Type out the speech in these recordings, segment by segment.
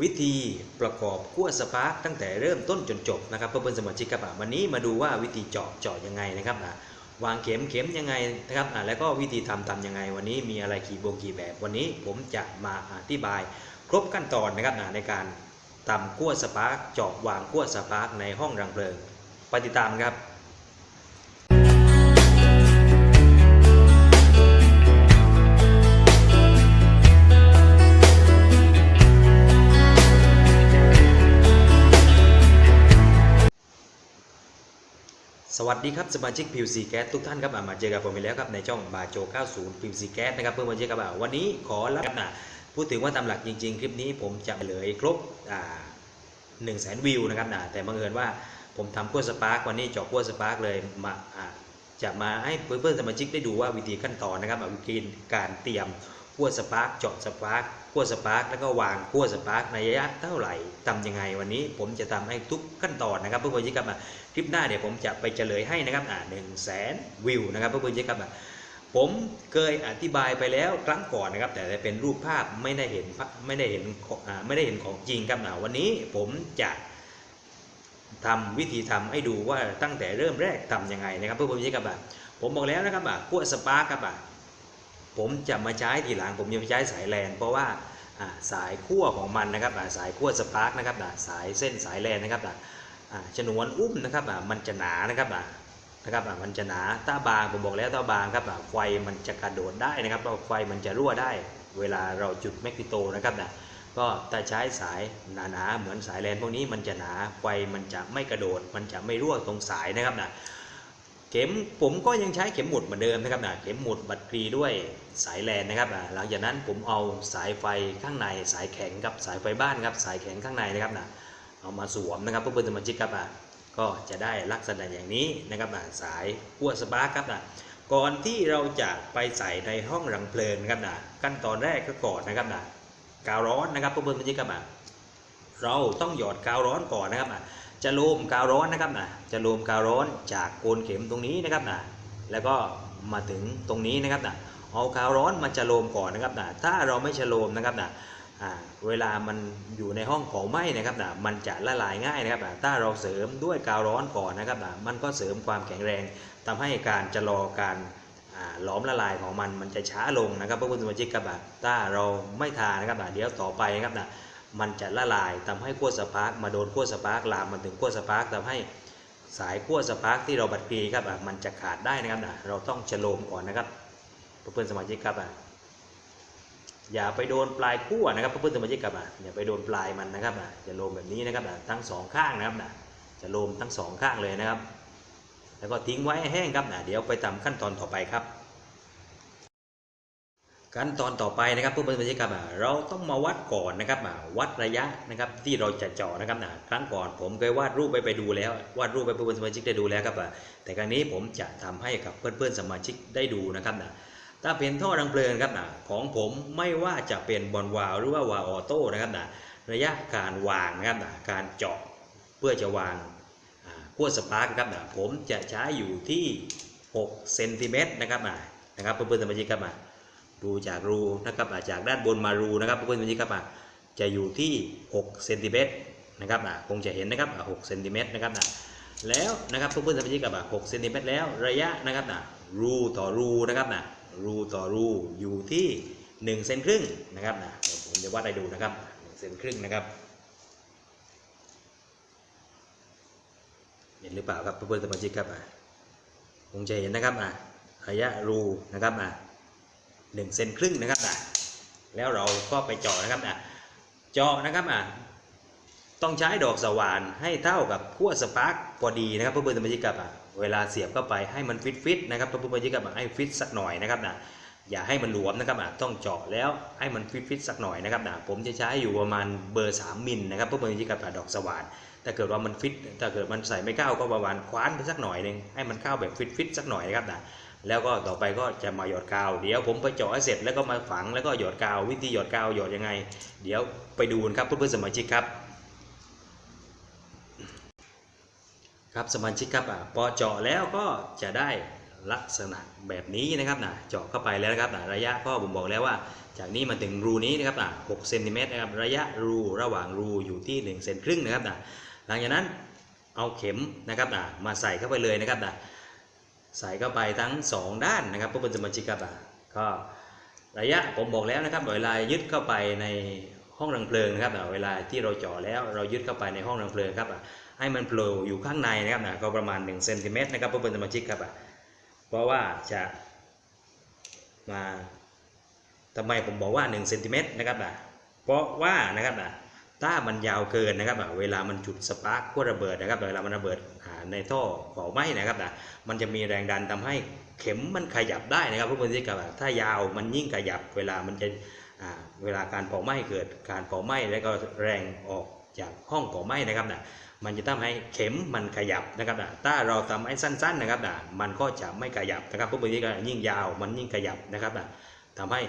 วิธีประกอบขั้วสปาร์กตั้งแต่เริ่มต้นจนจบนะครับเพื่อนๆสมาชิกครับวันนี้มาดูว่าวิธีเจาะเจาะยังไงนะครับอะวางเข็มเข็มยังไงนะครับอะแล้วก็วิธีทำทำยังไง วันนี้มีอะไรกี่วงกี่แบบ วันนี้ผมจะมาอธิบาย ครบขั้นตอนนะครับในการทำขั้วสปาร์กเจาะวางขั้วสปาร์กในห้องรังเพลิง ไปติดตามครับ วัสดีครับสมาชิก PUC Gas ทุกท่านครับมาเจอกับผมอีกแล้วครับในช่องบาโจ 90 PUC Gas นะครับเพื่อนมาเจอกับวันนี้ขอรับนะพูดถึงว่าตามหลักจริง ๆ คลิปนี้ผมจะเลยครบอ่า1 0 0 0 0แสนวิวนะครับนะแต่บังเอิญว่าผมทำขั้วสปาร์กวันนี้จาะขั้วสปาร์กเลยมาอ่าจะมาให้เพื่อนๆสมาชิกได้ดูว่าวิธีขั้นตอนนะครับวิธีการเตรียมขั้วสปาร์กเจาะสปาร์กขั้วสปาร์กแล้วก็วางขั้วสปาร์กในระยะเท่าไหร่ทำยังไงวันนี้ ผมจะทำให้ทุกขั้นตอนนะครับเพื่อนๆสมาชิกครับ คลิปหน้าเดี๋ยวผมจะไปเฉลยให้นะครับอ่าหนึ่งแสนวิวนะครับเพื่อนๆครับผมเคยอธิบายไปแล้วครั้งก่อนนะครับ แต่เป็นรูปภาพไม่ได้เห็นไม่ได้เห็นของอ่าไม่ได้เห็นของจริงครับนะวันนี้ผมจะทำวิธีทำให้ดูว่าตั้งแต่เริ่มแรกทำยังไงนะครับเพื่อนๆครับผมบอกแล้วนะครับอะขั้วสปาร์ครับอะผมจะมาใช้ทีหลังผมจะมาใช้สายแลนเพราะว่าสายขั้วของมันนะครับสายขั้วสปาร์กนะครับสายเส้นสายแลนนะครับ ฉนวนอุ้มนะครับอะมันจะหนานะครับอะนะครับอะมันจะหนาถ้าบางผมบอกแล้วถ้าบางครับอะไฟมันจะกระโดดได้นะครับเพราะไฟมันจะรั่วได้ เวลาเราจุดแมกนิโตนะครับนะก็ถ้าใช้สายหนาๆเหมือนสายแลนพวกนี้มันจะหนาไฟมันจะไม่กระโดด มันจะไม่รั่วตรงสายนะครับนะเข็มผมก็ยังใช้เข็มหมุดเหมือนเดิมนะครับนะเข็มหมุดบัดกรีด้วยสายแลนนะครับอะหลังจากนั้นผมเอาสายไฟข้างในสายแข็งกับสายไฟบ้านครับสายแข็งข้างในนะครับนะ เอามาสวมนะครับเพื่อนสมาชิกครับอะก็จะได้ลักษณะอย่างนี้นะครับอะสายขั้วสปาร์ครับอะก่อนที่เราจะไปใส่ในห้องรังเพลิงนะครับนะขั้นตอนแรกก็ก่อนนะครับนะกาวร้อนนะครับเพื่อนๆสมาชิกครับอะเราต้องหยอดกาวร้อนก่อนนะครับอะจะโลมกาวร้อนนะครับนะจะโลมกาวร้อนจากโคนเข็มตรงนี้นะครับนะแล้วก็มาถึงตรงนี้นะครับนะเอากาวร้อนมาจะโลมก่อนนะครับนะถ้าเราไม่จะโลมนะครับนะอ่า เวลามันอยู่ในห้องเผาไหม้นะครับนะมันจะละลายง่ายนะครับนะถ้าเราเสริมด้วยกาวร้อนก่อนนะครับนะมันก็เสริมความแข็งแรงทำให้การจะรอการหลอมละลายของมันมันจะช้าลงนะครับเพื่อนสมาชิกครับนะถ้าเราไม่ทานะครับนะเดี๋ยวต่อไปนะครับนะมันจะละลายทำให้ขั้วสปาร์กมาโดนขั้วสปาร์กลามมาถึงขั้วสปาร์กทำให้สายขั้วสปาร์กที่เราบัดกรีครับมันจะขาดได้นะครับนะเราต้องชะโลมก่อนนะครับเพื่อนสมาชิกครับ อย่าไปโดนปลายขั้วนะครับเพื่อนๆสมาชิกครับอะอย่าไปโดนปลายมันนะครับอะจะโลมแบบนี้นะครับอะทั้งสองข้างนะครับนะจะโลมทั้งสองข้างเลยนะครับ แล้วก็ทิ้งไว้แห้งครับนะเดี๋ยวไปทำขั้นตอนต่อไปครับ ขั้นตอนต่อไปนะครับเพื่อนๆสมาชิกครับอะเราต้องมาวัดก่อนนะครับอะวัดระยะนะครับที่เราจะเจาะนะครับนะครั้งก่อนผมเคยวาดรูปไปไปดูแล้ววาดรูปไปเพื่อนๆสมาชิกได้ดูแล้วครับอะแต่ครั้งนี้ผมจะทำให้กับเพื่อนๆสมาชิกได้ดูนะครับนะ ถ้าเป็นท่อรังเพลิงครับนะของผมไม่ว่าจะเป็นบอลวาลหรือว่าวาออโต้นะครับนะระยะการวางนะครับนะการเจาะเพื่อจะวางขั้วสปาร์กครับนะผมจะใช้อยู่ที่6เซนติเมตรนะครับนะนะครับเพื่อนๆสมาชิกครับนะดูจากรูนะครับอ่าจากด้านบนมารูนะครับเพื่อนๆสมาชิกครับนะจะอยู่ที่6เซนติเมตรนะครับนะคงจะเห็นนะครับ6เซนติเมตรนะครับนะแล้วนะครับเพื่อนๆสมาชิกครับอะ6เซนติเมตรแล้วระยะนะครับนะรูต่อรูนะครับนะ รูต่อรูอยู่ที่1เซนครึ่งนะครับนะเดี๋ยวผมจะวัดให้ดูนะครับ1เซนครึ่งนะครับเห็นหรือเปล่าครับเพื่อนๆสมาชิกครับอะคงจะเห็นนะครับอะระยะรูนะครับอะ1เซนครึ่งนะครับอะแล้วเราก็ไปเจาะนะครับอะเจาะนะครับอะต้องใช้ดอกสว่านให้เท่ากับขั้วสปาร์กพอดีนะครับเพื่อนๆสมาชิกครับอะ เวลาเสียบเข้าไปให้มันฟิตฟิตๆนะครับเพื่อนๆที่กับให้ฟิตสักหน่อยนะครับนะอย่าให้มันหลวมนะครับอะต้องเจาะแล้วให้มันฟิตฟิตๆสักหน่อยนะครับนะผมจะใช้อยู่ประมาณเบอร์ 3มิลนะครับเพื่อนๆที่กับดอกสว่านถ้าเกิดว่ามันฟิตถ้าเกิดมันใส่ไม่เข้าก็ประมาณคว้านไปสักหน่อยหนึงให้มันเข้าแบบฟิตฟิตๆสักหน่อยนะครับนะแล้วก็ต่อไปก็จะมาหยอดกาว เดี๋ยวผมไปเจาะให้เสร็จแล้วก็มาฝังแล้วก็หยอดกาว วิธีหยอดกาวหยอดยังไง เดี๋ยวไปดูกันครับเพื่อนๆสมาชิกครับ ครับสมาชิกครับอะพอเจาะแล้วก็จะได้ลักษณะแบบนี้นะครับนะเจาะเข้าไปแล้วนะครับนะระยะก็ผมบอกแล้วว่า จากนี้มาถึงรูนี้นะครับนะ6เซนติเมตรนะครับระยะรูระหว่างรูอยู่ที่1เซนครึ่งนะครับนะหลังจากนั้นเอาเข็มนะครับนะมาใส่เข้าไปเลยนะครับนะใส่เข้าไปทั้ง 2 ด้านนะครับเพื่อเป็นสมาชิกครับนะก็ระยะผมบอกแล้วนะครับเวลายึดเข้าไปในห้องรังเพลิงนะครับนะเวลาที่เราเจาะแล้วเรายึดเข้าไปในห้องรังเพลิงครับนะ ให้มันโผล่อยู่ข้างในนะครับนะก็ประมาณ1เซนติเมตรนะครับเพื่อเป็นสมาชิกครับนะเพราะว่าจะมาทำไมผมบอกว่า1เซนติเมตรนะครับนะเพราะว่านะครับนะถ้ามันยาวเกินนะครับนะเวลามันจุดสปาร์กก็ระเบิดนะครับเวลามันระเบิดในท่อเผาไหม้นะครับนะมันจะมีแรงดันทำให้เข็มมันขยับได้นะครับเพื่อนๆที่กับถ้ายาวมันยิ่งขยับเวลามันจะอ่าเวลาการเผาไหม้เกิดการเผาไหม้แล้วก็แรงออก จากห้องเผาไหม้นะครับนะมันจะทำให้เข็มมันขยับนะครับนะถ้าเราทำให้สั้นๆนะครับนะมันก็จะไม่ขยับนะครับเพื่อนๆที่กับยิ่งยาวมันยิ่งขยับนะครับนะทำให้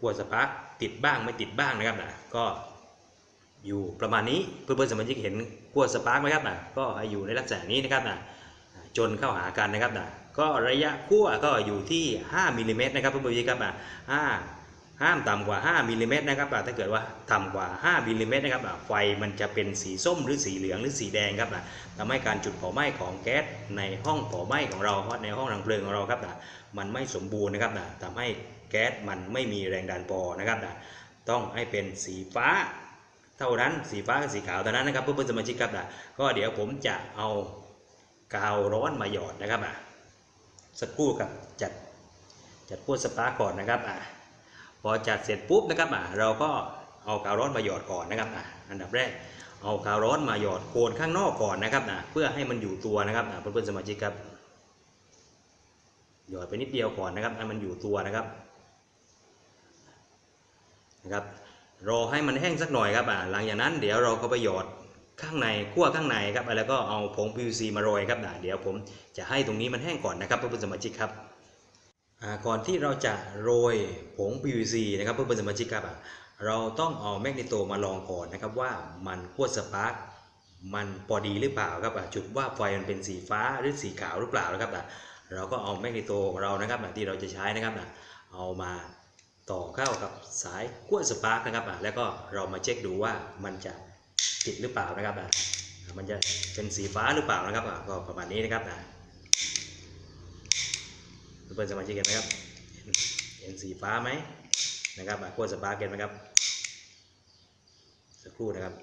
กลัวสปาร์กติดบ้างไม่ติดบ้างนะครับนะก็อยู่ประมาณนี้เพื่อนๆสมาชิกเห็นกลัวสปาร์กไหมครับนะก็อยู่ในลักษณะนี้นะครับนะจนเข้าหากันนะครับนะก็ระยะขั้วก็อยู่ที่ 5มิลลิเมตรนะครับเพื่อนๆสมาชิกครับนะห้า ห้ามต่ำกว่า 5มิลลิเมตรนะครับถ้าเกิดว่าต่ำกว่า 5มิลลิเมตรนะครับไฟมันจะเป็นสีส้มหรือสีเหลืองหรือสีแดงครับทำให้การจุดเผาไหม้ของแก๊สในห้องเผาไหม้ของเราในห้องรังเพลิงของเราครับมันไม่สมบูรณ์นะครับทำให้แก๊สมันไม่มีแรงดันพอนะครับต้องให้เป็นสีฟ้าเท่านั้นสีฟ้ากับสีขาวเท่านั้นนะครับเพื่อนๆสมาชิกครับก็เดี๋ยวผมจะเอากาวร้อนมาหยอดนะครับสักครู่ครับจัดจัดพวดสปาร์ก่อนนะครับอะ พอจัดเสร็จปุ๊บนะครับอะเราก็เอากาวร้อนมาหยอดก่อนนะครับอะอันดับแรกเอากาวร้อนมาหยอดโคนข้างนอกก่อนนะครับนะเพื่อให้มันอยู่ตัวนะครับนะเพื่อนๆสมาชิกครับหยอดไปนิดเดียวก่อนนะครับให้มันอยู่ตัวนะครับนะครับรอให้มันแห้งสักหน่อยครับอ่าหลังจากนั้นเดี๋ยวเราก็ไปหยอดข้างในขั้วข้างในครับแล้วก็เอาผง PVC มาโรยครับเดี๋ยวผมจะให้ตรงนี้มันแห้งก่อนนะครับเพื่อนๆสมาชิกครับ ก่อนที่เราจะโรยผง PVC นะครับเพื่อนๆสมาชิกครับเราต้องเอาแมกนีโตมาลองก่อนนะครับว่ามันขั้วสปาร์กมันพอดีหรือเปล่าครับจุดว่าไฟมันเป็นสีฟ้าหรือสีขาวหรือเปล่านะครับเราก็เอาแมกนีโตของเรานะครับที่เราจะใช้นะครับเอามาต่อเข้ากับสายกั้วสปาร์กนะครับแล้วก็เรามาเช็คดูว่ามันจะติดหรือเปล่านะครับมันจะเป็นสีฟ้าหรือเปล่านะครับก็ประมาณนี้นะครับ เพื่อนสมาชิกเห็นไหมครับเห็นสีฟ้าไหมนะครับขั้วสปาร์กเห็นไหมครับ สักครู่นะครับ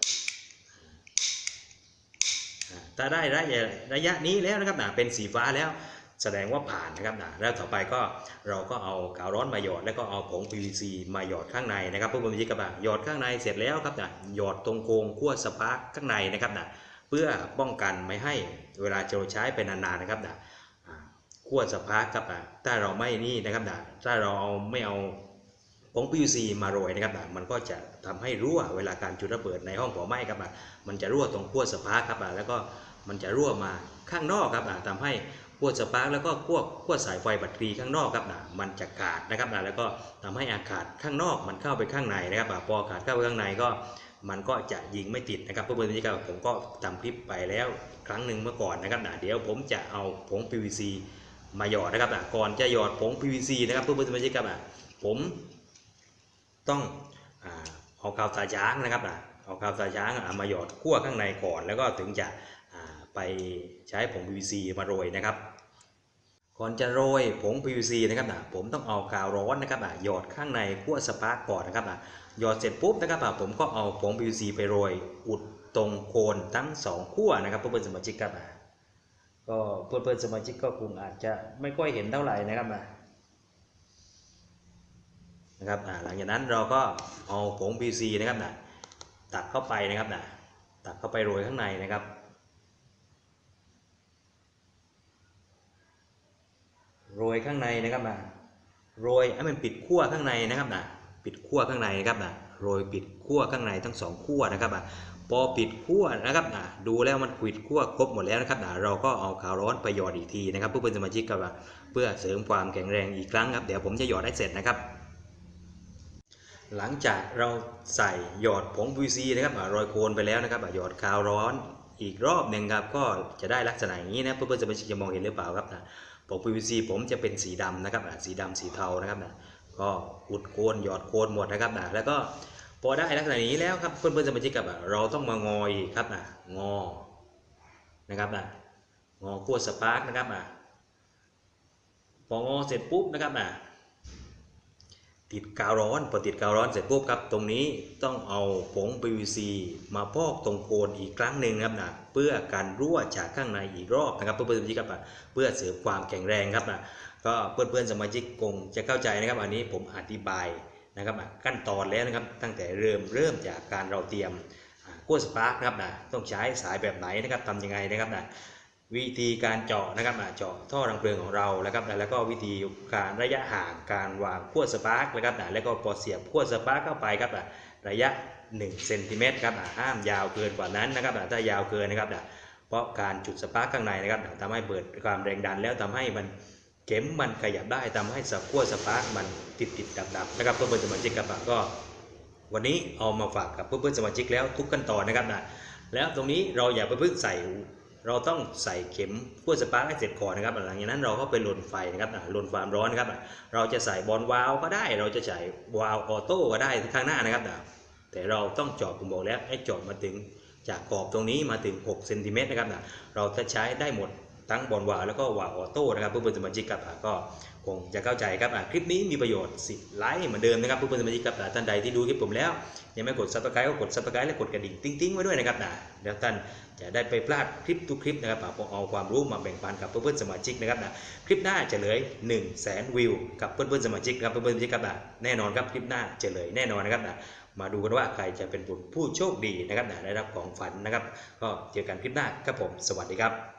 ถ้าได้ระยะระยะนี้แล้วนะครับนะเป็นสีฟ้าแล้วแสดงว่าผ่านนะครับนะแล้วต่อไปก็เราก็เอากาวร้อนมาหยอดแล้วก็เอาผง PVC มาหยอดข้างในนะครับเพื่อนๆยิกระบะหยอดข้างในเสร็จแล้วครับนะหยอดตรงโครงขั้วสปาร์กข้างในนะครับนะเพื่อป้องกันไม่ให้เวลาเราใช้ไปนานๆนะครับนะ ขั้วสปากครับนะถ้าเราไม่นี่นะครับนะถ้าเราเอาไม่เอาผง PVC มาโรยนะครับอะมันก็จะทำให้รั่วเวลาการจุดระเบิดในห้องเผาไหม้ครับอะมันจะรั่วตรงขั้วสปาครับอะแล้วก็มันจะรั่วมาข้างนอกครับอะทำให้ขั้วสปาร์คแล้วก็ขั้วขั้วสายไฟแบตเตอรี่ข้างนอกครับอะมันจะขาดนะครับอะแล้วก็ทำให้อากาศข้างนอกมันเข้าไปข้างในนะครับอะพออากาศเข้าไปข้างในก็มันก็จะยิงไม่ติดนะครับเพื่อนๆที่ครับผมก็ทำคลิปไปแล้วครั้งหนึ่งเมื่อก่อนนะครับอะเดี๋ยวผมจะเอาผง PVC มาหยอดนะครับอะก่อนจะหยอดผง PVC นะครับเพื่อนๆที่ครับอะผมต้องเอากาวตาช้างนะครับอะเอากาวตาช้างอะมาหยอดขั้วข้างในก่อน แล้วก็ถึงจะไปใช้ผง PVC มาโรยนะครับ ก่อนจะโรยผง PVC นะครับนะผมต้องเอากาวร้อนนะครับอะหยอดข้างในขั้วสปาร์กก่อนนะครับอะหยอดเสร็จปุ๊บนะครับอะผมก็เอาผง PVC ไปโรยอุดตรงโคนทั้งสองขั้วนะครับเพื่อนๆสมาชิกครับอะ ก็เพื่อนๆสมาชิกก็คงอาจจะไม่ค่อยเห็นเท่าไหร่นะครับอะนะครับอ่าหลังจากนั้นเราก็เอาผง PC นะครับนะตักเข้าไปนะครับนะตักเข้าไปโรยข้างในนะครับโรยข้างในนะครับนะโรยให้มันปิดขั้วข้างในนะครับนะปิดขั้วข้างในนะครับนะโรยปิดขั้วข้างในทั้งสองขั้วนะครับนะ พอปิดขั้วนะครับดูแล้วมันปิดขั้วครบหมดแล้วนะครับเราก็เอาขาวร้อนไปหยอดอีกทีนะครับเพื่อเป็นสมาชิกครับเพื่อเสริมความแข็งแรงอีกครั้งครับเดี๋ยวผมจะหยอดให้เสร็จนะครับหลังจากเราใส่หยอดผง PVC นะครับอ่าโรยโคนไปแล้วนะครับอ่าหยอดคาวร้อนอีกรอบหนึ่งครับก็จะได้ลักษณะอย่างนี้นะเพื่อนๆสมาชิกจะมองเห็นหรือเปล่าครับนะปก PVC ผมจะเป็นสีดำนะครับอะสีดำสีเทานะครับนะก็อุดโกนหยอดโคนหมดนะครับนะแล้วก็ พอได้ลักษณะนี้แล้วครับเพื่อนๆสมาชิกครับเราต้องมางออีกครับนะงอนะครับนะงอขั้วสปาร์กนะครับนะพองอเสร็จปุ๊บนะครับนะติดกาวร้อนพอติดกาวร้อนเสร็จปุ๊บครับตรงนี้ต้องเอาผง PVC มาพอกตรงโคนอีกครั้งหนึ่งครับนะเพื่อการรั่วจากข้างในอีกรอบนะครับเพื่อนๆสมาชิกครับอะเพื่อเสริมความแข็งแรงครับนะก็เพื่อนๆสมาชิกคงจะเข้าใจนะครับ อันนี้ผมอธิบาย นะครับขั้นตอนแล้วนะครับตั้งแต่เริ่มเริ่มจากการเราเตรียมกั้วสปาร์กนะครับนะต้องใช้สายแบบไหนนะครับทำยังไงนะครับนะวิธีการเจาะนะครับนะเจาะท่อรังเพลิงของเราแล้วครับนะแล้วก็วิธีการระยะห่างการวางขั้วสปาร์กนะครับนะแล้วก็พอเสียบขั้วสปาร์กเข้าไปครับนะระยะ1เซนติเมตรครับนะห้ามยาวเกินกว่านั้นนะครับนะถ้ายาวเกินนะครับนะเพราะการจุดสปาร์กข้างในนะครับนะทำให้เปิดความแรงดันแล้วทำให้มัน เข็มมันขยับได้ทำให้สับขั้วสปาร์กมันติดติดดับดับๆนะครับเพื่อนๆสมาชิกครับก็ วันนี้เอามาฝากกับเพื่อนๆสมาชิกแล้วทุกขั้นตอนนะครับนะแล้วตรงนี้เราอย่าไปเพิ่งใส่เราต้องใส่เข็มขั้วสปาร์กให้เสร็จก่อนนะครับหลังจากนั้นเราก็ไปลนไฟนะครับอะลนความร้อนนะครับเราจะใส่บอลวาล์วก็ได้ เราจะใส่วาล์วออโต้ก็ได้ข้างหน้านะครับแต่เราต้องจาะผมบอกแล้วให้จาะมาถึงจากขอบตรงนี้มาถึง6เซนติเมตรนะครับเราจะใช้ได้หมด ทั้งบอลวาแล้วก็วาออโต้นะครับเพื่อนๆสมาชิกครับก็คงจะเข้าใจครับอะคลิปนี้มีประโยชน์สิไลค์เหมือนเดิมนะครับเพื่อนๆสมาชิกครับท่านใดที่ดูคลิปผมแล้ว ยังไม่กด subscribe ก็กด subscribe และกดกระดิ่งติ๊งๆไว้ด้วยนะครับนะเดี๋ยวท่านจะได้ไปพลาดคลิปทุกคลิปนะครับผมเอาความรู้มาแบ่งปันกับเพื่อนๆสมาชิกนะครับนะคลิปหน้าจะเลย1 0 0 0 0แสนวิวกับเพื่อนๆสมาชิกครับเพื่อนๆสมาชิกครับนะแน่นอนครับคลิปหน้าจะเลยแน่นอนนะครับนะมาดูกันว่าใครจะเป็นผู้โชคดีนะครับนะได้รับของฝันนะครับ ก็เจอกันคลิปหน้าครับผม สวัสดีครับ